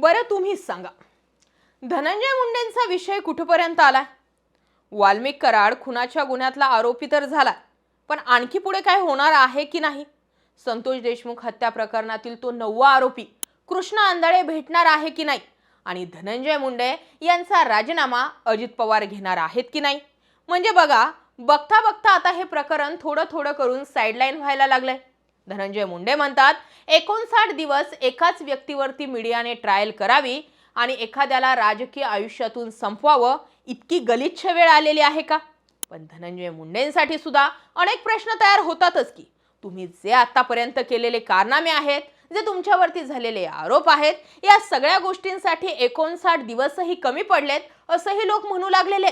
बरं तुम्हीच सांगा. धनंजय मुंडेंचा विषय कुठपर्यंत आला वाल्मिक कराड खुनाच्या गुन्ह्यातला आरोपी तर झाला पण आणखी पुढे काय होणार आहे की नाही? संतोष देशमुख हत्या प्रकरणातील तो नववा आरोपी कृष्ण आंधळे भेटणार आहे की नाही? आणि धनंजय मुंडे यांचा राजीनामा अजित पवार घेणार आहेत की नाही? म्हणजे बघा बघता बघता आता हे प्रकरण थोडं थोडं करून साईडलाईन व्हायला लागलंय. धनंजय मुंडे म्हणतात एकोणसाठ दिवस एकाच व्यक्तीवरती मीडियाने ट्रायल करावी आणि एखाद्याला राजकीय आयुष्यातून संपवावं इतकी गलिच्छ वेळ आलेली आहे का? पण धनंजय मुंडेंसाठी सुद्धा अनेक प्रश्न तयार होतातच की तुम्ही जे आतापर्यंत केलेले कारनामे आहेत जे तुमच्यावरती झालेले आरोप आहेत या सगळ्या गोष्टींसाठी एकोणसाठ दिवसही कमी पडलेत असंही लोक म्हणू लागलेले.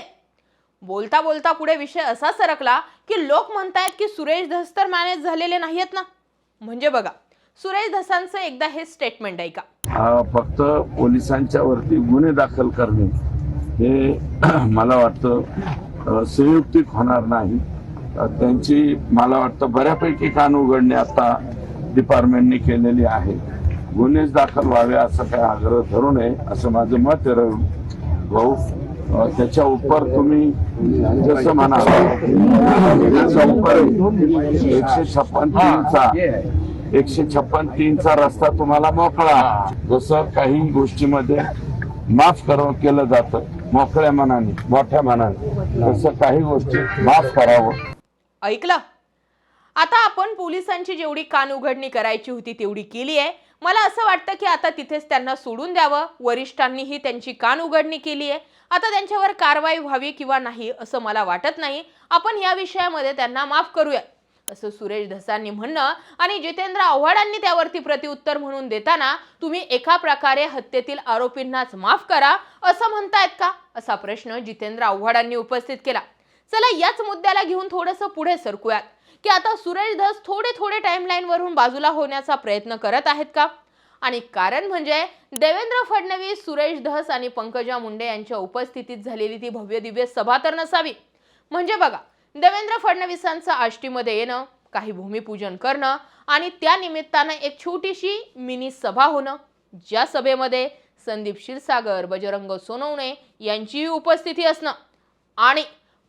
बोलता बोलता पुढे विषय असा सरकला की लोक म्हणतायत की सुरेश धस्तर मॅनेज झालेले नाहीयेत ना? म्हणजे बघा सुरेश धसांचं एकदा हे स्टेटमेंट ऐका. फक्त पोलिसांच्या वरती गुन्हे दाखल करणे हे मला वाटतं संयुक्तिक होणार नाही. त्यांची मला वाटतं बऱ्यापैकी कान उघडणे आता डिपार्टमेंटने केलेली आहे. गुन्हेच दाखल व्हावे असं काही आग्रह धरू नये असं माझं मत आहे. भाऊ त्याच्या उपर तुम्ही जसं म्हणा त्याच्या उपर एकशे छप्पन तीनचा एकशे छप्पन तीनचा रस्ता तुम्हाला मोकळा. जसं काही गोष्टीमध्ये माफ कर केलं जातं. मोकळ्या मनाने मोठ्या मनाने. तसं काही गोष्टी माफ करावं. ऐकलं? आता आपण पोलिसांची जेवढी कान उघडणी करायची होती तेवढी केली आहे. मला असं वाटतं की आता तिथेच त्यांना सोडून द्यावं. वरिष्ठांनीही त्यांची कान उघडणी केली आहे. आता त्यांच्यावर कारवाई व्हावी किंवा नाही असं मला वाटत नाही. आपण या विषयामध्ये त्यांना माफ करूया असं सुरेश धसांनी म्हणणं. आणि जितेंद्र आव्हाडांनी त्यावरती प्रतिउत्तर म्हणून देताना तुम्ही एका प्रकारे हत्येतील आरोपींनाच माफ करा असं म्हणतायत का? असा प्रश्न जितेंद्र आव्हाडांनी उपस्थित केला. चला याच मुद्द्याला घेऊन थोडंसं पुढे सरकूयात. की आता सुरेश धस थोडे थोडे टाईमलाईनवरून बाजूला होण्याचा प्रयत्न करत आहेत का? आणि कारण म्हणजे देवेंद्र फडणवीस सुरेश धस आणि पंकजा मुंडे यांच्या उपस्थितीत झालेली ती भव्य दिव्य सभा तर नसावी. म्हणजे बघा देवेंद्र फडणवीसांचं आष्टीमध्ये येणं काही भूमिपूजन करणं आणि त्या निमित्तानं एक छोटीशी मिनी सभा होणं ज्या सभेमध्ये संदीप क्षीरसागर बजरंग सोनवणे यांचीही उपस्थिती असणं आणि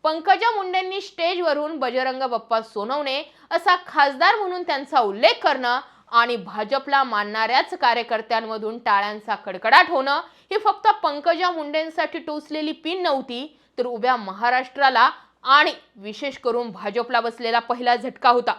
पंकजा मुंडेंनी स्टेजवरून बजरंग बाप्पा सोनवणे असा खासदार म्हणून त्यांचा उल्लेख करणं आणि भाजपला मानणाऱ्याच कार्यकर्त्यांमधून टाळ्यांचा कडकडाट होणं ही फक्त पंकजा मुंडेंसाठी टोचलेली पिन नव्हती तर उभ्या महाराष्ट्राला आणि विशेष करून भाजपला बसलेला पहिला झटका होता.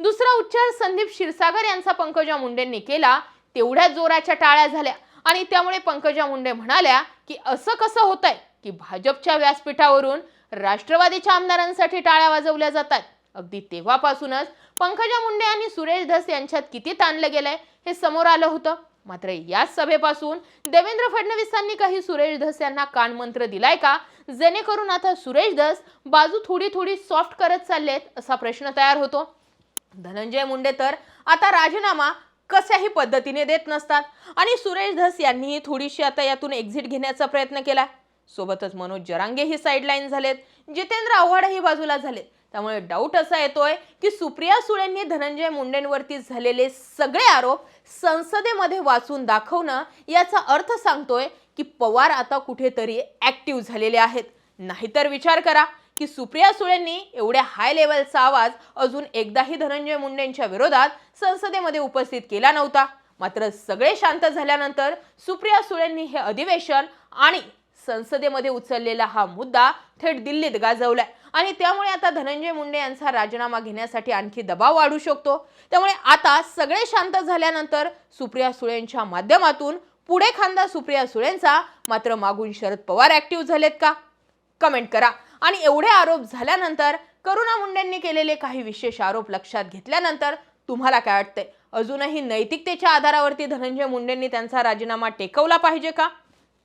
दुसरा उच्चार संदीप क्षीरसागर यांचा पंकजा मुंडेंनी केला तेवढ्या जोराच्या टाळ्या झाल्या. आणि त्यामुळे पंकजा मुंडे म्हणाल्या की असं कसं होतंय की भाजपच्या व्यासपीठावरून राष्ट्रवादीच्या आमदारांसाठी टाळ्या वाजवल्या जातात. अगदी तेव्हापासूनच पंकजा मुंडे आणि सुरेश धस यांच्यात किती ताणलं गेलंय हे समोर आलं होतं. मात्र याच सभेपासून देवेंद्र फडणवीसांनी काही सुरेश धस यांना कानमंत्र दिलाय का? जेणेकरून आता सुरेश धस बाजू थोडी थोडी सॉफ्ट करत चाललेत असा प्रश्न तयार होतो. धनंजय मुंडे तर आता राजीनामा कशाही पद्धतीने देत नसतात आणि सुरेश धस यांनीही थोडीशी आता यातून एक्झिट घेण्याचा प्रयत्न केला सोबतच मनोज जरांगे ही साईडलाईन झालेत. जितेंद्र आव्हाडही बाजूला झालेत. त्यामुळे डाऊट असा येतोय की सुप्रिया सुळेंनी धनंजय मुंडेंवरती झालेले सगळे आरोप संसदेमध्ये वाचून दाखवणं याचा अर्थ सांगतोय की पवार आता कुठेतरी ऍक्टिव्ह झालेले आहेत. नाहीतर विचार करा की सुप्रिया सुळेंनी एवढ्या हाय लेवलचा आवाज अजून एकदाही धनंजय मुंडेंच्या विरोधात संसदेमध्ये उपस्थित केला नव्हता. मात्र सगळे शांत झाल्यानंतर सुप्रिया सुळेंनी हे अधिवेशन आणि संसदेमध्ये उचललेला हा मुद्दा थेट दिल्लीत गाजवलाय. आणि त्यामुळे आता धनंजय मुंडे यांचा राजीनामा घेण्यासाठी आणखी दबाव वाढू शकतो. त्यामुळे आता सगळे शांत झाल्यानंतर सुप्रिया सुळेंच्या माध्यमातून पुढे खांदा सुप्रिया सुळेंचा मात्र मागून शरद पवार ऍक्टिव्ह झालेत का? कमेंट करा. आणि एवढे आरोप झाल्यानंतर करुणा मुंडेंनी केलेले काही विशेष आरोप लक्षात घेतल्यानंतर तुम्हाला काय वाटतंय? अजूनही नैतिकतेच्या आधारावरती धनंजय मुंडेंनी त्यांचा राजीनामा टेकवला पाहिजे का?